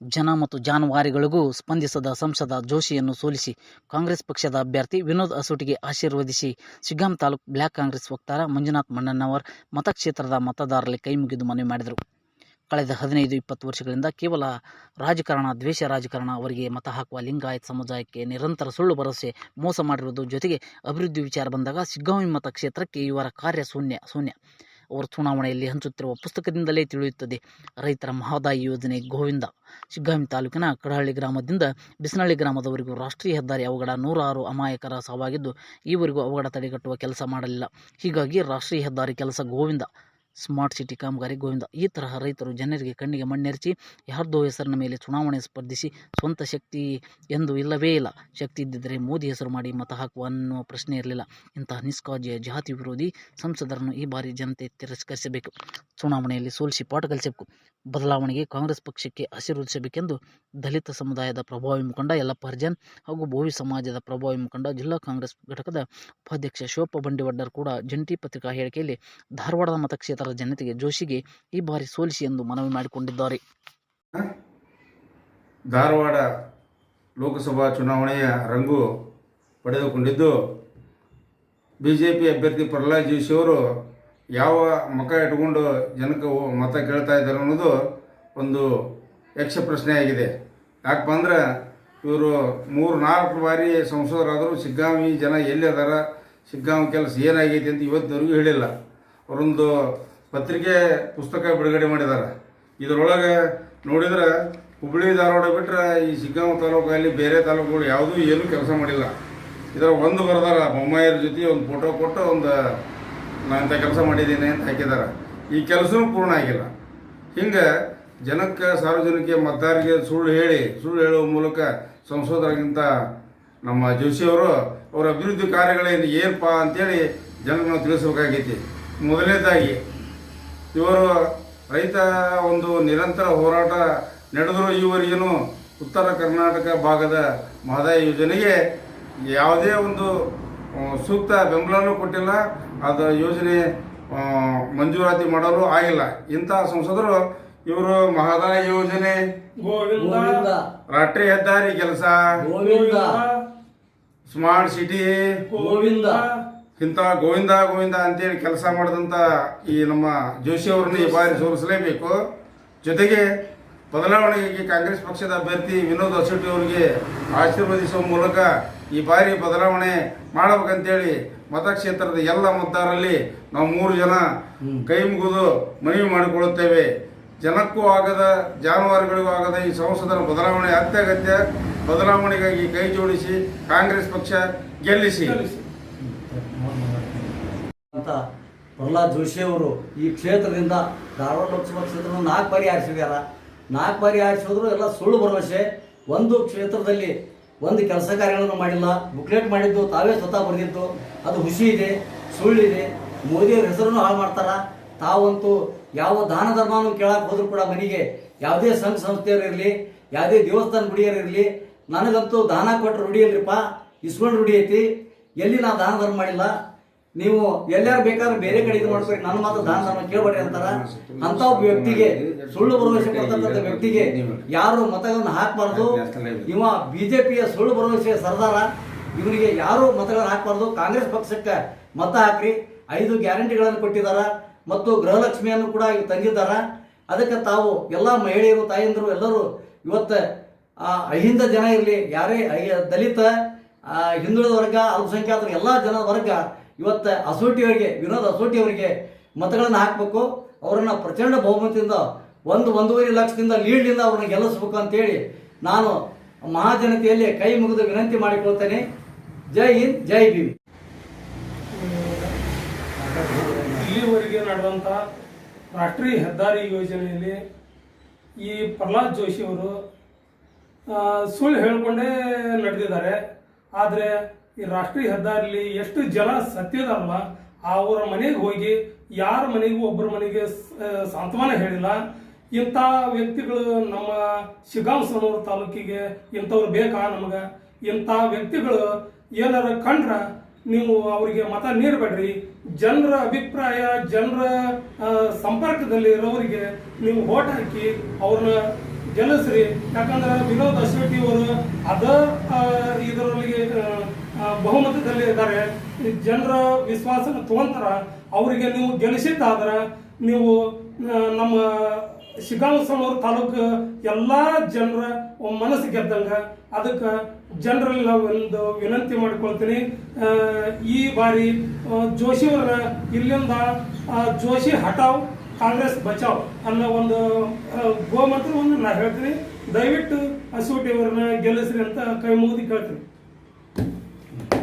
ಜನ ಮತ್ತು ಜಾನುವಾರಿಗಳಿಗೂ ಸ್ಪಂದಿಸದ ಸಂಸದ ಜೋಶಿಯನ್ನು ಸೋಲಿಸಿ ಕಾಂಗ್ರೆಸ್ ಪಕ್ಷದ ಅಭ್ಯರ್ಥಿ ವಿನೋದ್ ಅಸೋಟಿಗೆ ಆಶೀರ್ವದಿಸಿ ಶಿಗ್ಗಾಂ ತಾಲೂಕು ಬ್ಲಾಕ್ ಕಾಂಗ್ರೆಸ್ ವಕ್ತಾರ ಮಂಜುನಾಥ್ ಮಣ್ಣಣ್ಣವರ್ ಮತಕ್ಷೇತ್ರದ ಮತದಾರರಲ್ಲಿ ಕೈ ಮುಗಿದು ಮನವಿ ಮಾಡಿದರು. ಕಳೆದ ಹದಿನೈದು ಇಪ್ಪತ್ತು ವರ್ಷಗಳಿಂದ ಕೇವಲ ರಾಜಕಾರಣ, ದ್ವೇಷ ರಾಜಕಾರಣ ಅವರಿಗೆ ಮತ ಹಾಕುವ ಲಿಂಗಾಯತ್ ಸಮುದಾಯಕ್ಕೆ ನಿರಂತರ ಸುಳ್ಳು ಭರವಸೆ ಮೋಸ ಮಾಡಿರುವುದು ಜೊತೆಗೆ ಅಭಿವೃದ್ಧಿ ವಿಚಾರ ಬಂದಾಗ ಶಿಗ್ಗಾಂವಿ ಮತಕ್ಷೇತ್ರಕ್ಕೆ ಇವರ ಕಾರ್ಯ ಶೂನ್ಯ ಶೂನ್ಯ. ಅವರು ಚುನಾವಣೆಯಲ್ಲಿ ಹಂಚುತ್ತಿರುವ ಪುಸ್ತಕದಿಂದಲೇ ತಿಳಿಯುತ್ತದೆ. ರೈತರ ಮಹದಾಯಿ ಯೋಜನೆ ಗೋವಿಂದ ಶಿಗ್ಗಾಮಿ ತಾಲೂಕಿನ ಕಡಹಳ್ಳಿ ಗ್ರಾಮದಿಂದ ಬಿಸನಹಳ್ಳಿ ಗ್ರಾಮದವರೆಗೂ ರಾಷ್ಟ್ರೀಯ ಹೆದ್ದಾರಿ ಅವಘಡ ನೂರಾರು ಅಮಾಯಕರ ಸಾವಾಗಿದ್ದು, ಈವರೆಗೂ ಅವಘಡ ತಡೆಗಟ್ಟುವ ಕೆಲಸ ಮಾಡಲಿಲ್ಲ. ಹೀಗಾಗಿ ರಾಷ್ಟ್ರೀಯ ಹೆದ್ದಾರಿ ಕೆಲಸ ಗೋವಿಂದ ಸ್ಮಾರ್ಟ್ ಸಿಟಿ ಕಾಮಗಾರಿ ಗೋವಿಂದ. ಈ ತರಹ ರೈತರು ಜನರಿಗೆ ಕಣ್ಣಿಗೆ ಮಣ್ಣೆರಚಿ ಯಾರ್ದೋ ಹೆಸರಿನ ಮೇಲೆ ಚುನಾವಣೆ ಸ್ಪರ್ಧಿಸಿ ಸ್ವಂತ ಶಕ್ತಿ ಎಂದು ಇಲ್ಲವೇ ಇಲ್ಲ. ಶಕ್ತಿ ಇದ್ದಿದ್ದರೆ ಮೋದಿ ಹೆಸರು ಮಾಡಿ ಮತ ಹಾಕುವ ಅನ್ನುವ ಪ್ರಶ್ನೆ ಇರಲಿಲ್ಲ. ಇಂತಹ ನಿಷ್ಕಾಜಿಯ ಜಾತಿ ವಿರೋಧಿ ಸಂಸದರನ್ನು ಈ ಬಾರಿ ಜನತೆ ತಿರಸ್ಕರಿಸಬೇಕು. ಚುನಾವಣೆಯಲ್ಲಿ ಸೋಲಿಸಿ ಪಾಠ ಕಲಿಸಬೇಕು ಬದಲಾವಣೆಗೆ ಕಾಂಗ್ರೆಸ್ ಪಕ್ಷಕ್ಕೆ ಆಶೀರ್ವದಿಸಬೇಕೆಂದು ದಲಿತ ಸಮುದಾಯದ ಪ್ರಭಾವಿ ಮುಖಂಡ ಯಲ್ಲಪ್ಪ ಹರ್ಜನ್ ಹಾಗೂ ಭೋವಿ ಸಮಾಜದ ಪ್ರಭಾವಿ ಮುಖಂಡ ಜಿಲ್ಲಾ ಕಾಂಗ್ರೆಸ್ ಘಟಕದ ಉಪಾಧ್ಯಕ್ಷ ಶಿವಪ್ಪ ಬಂಡಿವಡ್ಡರ್ ಕೂಡ ಜಂಟಿ ಪತ್ರಿಕಾ ಹೇಳಿಕೆಯಲ್ಲಿ ಧಾರವಾಡದ ಮತಕ್ಷೇತ್ರದ ಜನತೆಗೆ ಜೋಶಿಗೆ ಈ ಬಾರಿ ಸೋಲಿಸಿ ಎಂದು ಮನವಿ ಮಾಡಿಕೊಂಡಿದ್ದಾರೆ. ಧಾರವಾಡ ಲೋಕಸಭಾ ಚುನಾವಣೆಯ ರಂಗು ಪಡೆದುಕೊಂಡಿದ್ದು, ಬಿಜೆಪಿ ಅಭ್ಯರ್ಥಿ ಪ್ರಹ್ಲಾದ್ ಜೋಶಿ ಅವರು ಯಾವ ಮಕ ಇಟ್ಕೊಂಡು ಜನಕ್ಕೆ ಮತ ಕೇಳ್ತಾ ಇದ್ದಾರೆ ಅನ್ನೋದು ಒಂದು ಯಕ್ಷ ಪ್ರಶ್ನೆಯಾಗಿದೆ. ಯಾಕಪ್ಪ ಅಂದ್ರೆ ಇವರು ಮೂರು, ನಾಲ್ಕು ಬಾರಿ ಸಂಸದರಾದರೂ ಸಿಗ್ಗಾಮಿ ಜನ ಎಲ್ಲಿ ಅದಾರ ಸಿಗ್ಗಾಮಿ ಕೆಲಸ ಏನಾಗೈತಿ ಅಂತ ಇವತ್ತಿನವರೆಗೂ ಹೇಳಿಲ್ಲ. ಅವರೊಂದು ಪತ್ರಿಕೆ, ಪುಸ್ತಕ ಬಿಡುಗಡೆ ಮಾಡಿದ್ದಾರೆ. ಇದರೊಳಗೆ ನೋಡಿದ್ರೆ ಹುಬ್ಬಳ್ಳಿ ಧಾರವಾಡ ಬಿಟ್ಟರೆ ಈ ಶಿಗ್ಗಾಂವ ತಾಲೂಕಲ್ಲಿ ಬೇರೆ ತಾಲೂಕುಗಳು ಯಾವುದೂ ಏನೂ ಕೆಲಸ ಮಾಡಿಲ್ಲ. ಇದರ ಒಂದು ಬರೆದಾರ ಬೊಮ್ಮಾಯಿಯರ ಜೊತೆ ಒಂದು ಫೋಟೋ ಕೊಟ್ಟು ಒಂದು ನಾನು ಇಂಥ ಕೆಲಸ ಮಾಡಿದ್ದೀನಿ ಅಂತ ಹಾಕಿದ್ದಾರೆ. ಈ ಕೆಲಸವೂ ಪೂರ್ಣ ಆಗಿಲ್ಲ. ಹಿಂಗೆ ಜನಕ್ಕೆ ಸಾರ್ವಜನಿಕ ಮತದಾರರಿಗೆ ಸುಳ್ಳು ಹೇಳಿ, ಸುಳ್ಳು ಹೇಳುವ ಮೂಲಕ ಸಂಸದರಾಗಿಂತ ನಮ್ಮ ಜೋಶಿಯವರು ಅವರ ಅಭಿವೃದ್ಧಿ ಕಾರ್ಯಗಳೇನು ಏನಪ್ಪ ಅಂತೇಳಿ ನಾವು ತಿಳಿಸ್ಬೇಕಾಗೈತಿ. ಮೊದಲನೇದಾಗಿ, ಇವರು ರೈತ ಒಂದು ನಿರಂತರ ಹೋರಾಟ ನಡೆದರೂ ಈವರೆಗೂ ಉತ್ತರ ಕರ್ನಾಟಕ ಭಾಗದ ಮಹದಾಯಿ ಯೋಜನೆಗೆ ಯಾವುದೇ ಒಂದು ಸೂಕ್ತ ಬೆಂಬಲನೂ ಕೊಟ್ಟಿಲ್ಲ. ಅದು ಯೋಜನೆ ಮಂಜೂರಾತಿ ಮಾಡಲು ಆಗಿಲ್ಲ. ಇಂತಹ ಸಂಸದರು ಇವರು ಮಹದಾಯಿ ಯೋಜನೆ ಗೋವಿಂದ ರಾಷ್ಟ್ರೀಯ ಹೆದ್ದಾರಿ ಕೆಲಸ ಗೋವಿಂದ. Smart city Govinda. ಇಂಥ ಗೋವಿಂದ ಗೋವಿಂದ ಅಂತೇಳಿ ಕೆಲಸ ಮಾಡಿದಂಥ ಈ ನಮ್ಮ ಜೋಶಿ ಅವರನ್ನು ಈ ಬಾರಿ ಸೋಲಿಸಲೇಬೇಕು. ಜೊತೆಗೆ ಬದಲಾವಣೆಗೆ ಕಾಂಗ್ರೆಸ್ ಪಕ್ಷದ ಅಭ್ಯರ್ಥಿ ವಿನೋದ್ ಅಸೋಟಿ ಅವರಿಗೆ ಆಶೀರ್ವದಿಸುವ ಮೂಲಕ ಈ ಬಾರಿ ಬದಲಾವಣೆ ಮಾಡಬೇಕಂತೇಳಿ ಮತಕ್ಷೇತ್ರದ ಎಲ್ಲ ಮತದಾರರಲ್ಲಿ ನಾವು ಮೂರು ಜನ ಕೈ ಮುಗಿದು ಮನವಿ ಮಾಡಿಕೊಳ್ಳುತ್ತೇವೆ. ಜನಕ್ಕೂ ಆಗದ ಜಾನುವಾರುಗಳಿಗೂ ಆಗದ ಈ ಸಂಸದರ ಬದಲಾವಣೆ ಅತ್ಯಗತ್ಯ. ಬದಲಾವಣೆಗಾಗಿ ಕೈ ಜೋಡಿಸಿ ಕಾಂಗ್ರೆಸ್ ಪಕ್ಷ ಗೆಲ್ಲಿಸಿ. ಅಂತ ಪ್ರಹ್ಲಾದ್ ಜೋಶಿ ಅವರು ಈ ಕ್ಷೇತ್ರದಿಂದ ಧಾರವಾಡ ಲೋಕಸಭಾ ಕ್ಷೇತ್ರವನ್ನು ನಾಲ್ಕು ಬಾರಿ ಆರಿಸಿದ್ಯಾರ ನಾಲ್ಕು ಬಾರಿ ಆರಿಸಿದ್ರು ಎಲ್ಲ ಸುಳ್ಳು ಭರವಸೆ. ಒಂದು ಕ್ಷೇತ್ರದಲ್ಲಿ ಒಂದು ಕೆಲಸ ಕಾರ್ಯಗಳನ್ನು ಮಾಡಿಲ್ಲ ಬುಕ್ಲೆಟ್ ಮಾಡಿದ್ದು, ತಾವೇ ಸ್ವತಃ ಬರೆದಿದ್ದು, ಅದು ಹುಸಿ ಇದೆ ಸುಳ್ಳಿದೆ ಮೋದಿಯವ್ರ ಹೆಸರನ್ನು ಹಾಳು ಮಾಡ್ತಾರ? ತಾವಂತೂ ಯಾವ ದಾನ ಧರ್ಮನೂ ಕೇಳಕ್ಕೆ ಹೋದ್ರು ಕೂಡ ಮನೆಗೆ ಯಾವುದೇ ಸಂಘ ಸಂಸ್ಥೆಯವ್ರು ಯಾವುದೇ ದೇವಸ್ಥಾನ ಗುಡಿಯರಿರಲಿ ನನಗಂತೂ ದಾನ ಕೊಟ್ಟರು ರೂಢಿ ಇಸ್ಕೊಂಡು ರೂಢಿ ಐತಿ, ಎಲ್ಲಿ ನಾ ದಾನ ಧರ್ಮ ಮಾಡಿಲ್ಲ? ನೀವು ಎಲ್ಲಾರು ಬೇಕಾದ್ರೆ ಬೇರೆ ಕಡೆ ಇದು ಮಾಡ್ಬೇಕು ನನ್ನ ಮಾತ್ರ ದಾನ ಧರ್ಮ ಕೇಳಬೇಡ್ರಿ ಅಂತಾರ. ಅಂತ ಒಬ್ಬ ವ್ಯಕ್ತಿಗೆ, ಸುಳ್ಳು ಭರವಸೆ ಕೊಡ್ತಕ್ಕಂಥ ವ್ಯಕ್ತಿಗೆ ಯಾರು ಮತಗಳನ್ನು ಹಾಕಬಾರ್ದು. ಇವ ಬಿಜೆಪಿಯ ಸುಳ್ಳು ಭರವಸೆಯ ಸರ್ದಾರ. ಇವರಿಗೆ ಯಾರು ಮತಗಳನ್ನು ಹಾಕಬಾರ್ದು. ಕಾಂಗ್ರೆಸ್ ಪಕ್ಷಕ್ಕೆ ಮತ ಹಾಕ್ರಿ. ಐದು ಗ್ಯಾರಂಟಿಗಳನ್ನು ಕೊಟ್ಟಿದ್ದಾರೆ ಮತ್ತು ಗೃಹಲಕ್ಷ್ಮಿಯನ್ನು ಕೂಡ ತಂದಿದ್ದಾರ. ಅದಕ್ಕೆ ತಾವು ಎಲ್ಲ ಮಹಿಳೆಯರು, ತಾಯಂದಿರು, ಎಲ್ಲರೂ ಇವತ್ತು ಅಹಿಂದ ಜನ ಇರಲಿ, ಯಾರೇ ದಲಿತ ಹಿಂದುಳಿದ ವರ್ಗ, ಅಲ್ಪಸಂಖ್ಯಾತರು, ಎಲ್ಲ ಜನ ವರ್ಗ ಇವತ್ತು ಅಸೋಟಿಯವರಿಗೆ ವಿನೋದ್ ಅಸೋಟಿಯವರಿಗೆ ಮತಗಳನ್ನು ಹಾಕಬೇಕು. ಅವರನ್ನು ಪ್ರಚಂಡ ಬಹುಮತದಿಂದ, ಒಂದು ಒಂದೂವರೆ ಲಕ್ಷದಿಂದ ಲೀಡ್ನಿಂದ ಅವ್ರನ್ನ ಗೆಲ್ಲಿಸ್ಬೇಕು ಅಂತೇಳಿ ನಾನು ಮಹಾಜನತೆಯಲ್ಲಿ ಕೈ ಮುಗಿದು ವಿನಂತಿ ಮಾಡಿಕೊಳ್ತೇನೆ. ಜೈ ಹಿಂದ್, ಜೈ ಭೀಮ್. ಇಲ್ಲಿವರೆಗೆ ನಡೆದಂಥ ರಾಷ್ಟ್ರೀಯ ಹೆದ್ದಾರಿ ಯೋಜನೆಯಲ್ಲಿ ಈ ಪ್ರಹ್ಲಾದ್ ಜೋಶಿ ಅವರು ಸುಳ್ಳು ಹೇಳಿಕೊಂಡೇ ನಡೆದಿದ್ದಾರೆ. ಆದರೆ ಈ ರಾಷ್ಟ್ರೀಯ ಹೆದ್ದಾರಿಲಿ ಎಷ್ಟು ಜನ ಸತ್ಯದಲ್ಲ ಅವರ ಮನೆಗೆ ಹೋಗಿ ಯಾರ ಮನೆಗೂ ಒಬ್ಬರ ಮನೆಗೆ ಸಾಂತ್ವನ ಹೇಳಿಲ್ಲ. ಇಂಥ ವ್ಯಕ್ತಿಗಳು ನಮ್ಮ ಶಿಗಾಂವ್ ಸನೂರು ತಾಲೂಕಿಗೆ ಇಂಥವ್ರು ಬೇಕಾ ನಮಗೆ? ಇಂಥ ವ್ಯಕ್ತಿಗಳು ಏನಾರ ಕಂಡ್ರ ನೀವು ಅವರಿಗೆ ಮತ ನೀಡಬೇಡ್ರಿ. ಜನರ ಅಭಿಪ್ರಾಯ, ಜನರ ಸಂಪರ್ಕದಲ್ಲಿ ಇರೋರಿಗೆ ನೀವು ಓಟ್ ಹಾಕಿ ಅವ್ರನ್ನ ಗೆಲ್ಲಿಸ್ರಿ. ಯಾಕಂದ್ರೆ ವಿನೋದ್ ಅಶ್ವತಿ ಅವರು ಅದ ಇದರಲ್ಲಿ ಬಹುಮತದಲ್ಲಿ ಇದ್ದಾರೆ. ಜನರ ವಿಶ್ವಾಸನ ತಗೊಂತಾರ ಅವರಿಗೆ ನೀವು ಗೆಲ್ಲಿಸಿದ್ದಾದ್ರೆ ನೀವು ನಮ್ಮ ಶಿಗಾಂಸನೂರು ತಾಲೂಕು ಎಲ್ಲ ಜನರ ಮನಸ್ಸು ಗೆದ್ದಂಗ ಅದಕ್ಕೆ ಜನರಲ್ಲಿ ನಾವು ಒಂದು ವಿನಂತಿ ಮಾಡ್ಕೊಳ್ತೀನಿ. ಈ ಬಾರಿ ಜೋಶಿಯವರ ಇಲ್ಲಿಂದ ಜೋಶಿ ಹಟಾವ್, ಕಾಂಗ್ರೆಸ್ ಬಚಾವ್ ಅನ್ನೋ ಒಂದು ಗೋಮಂತ್ರವನ್ನು ನಾ ಹೇಳ್ತೀನಿ. ದಯವಿಟ್ಟು ಅಸೂಟಿ ಅವರನ್ನ ಗೆಲ್ಲಿಸ್ರಿ ಅಂತ ಕೈ ಮುಗಿದು ಕೇಳ್ತೀನಿ.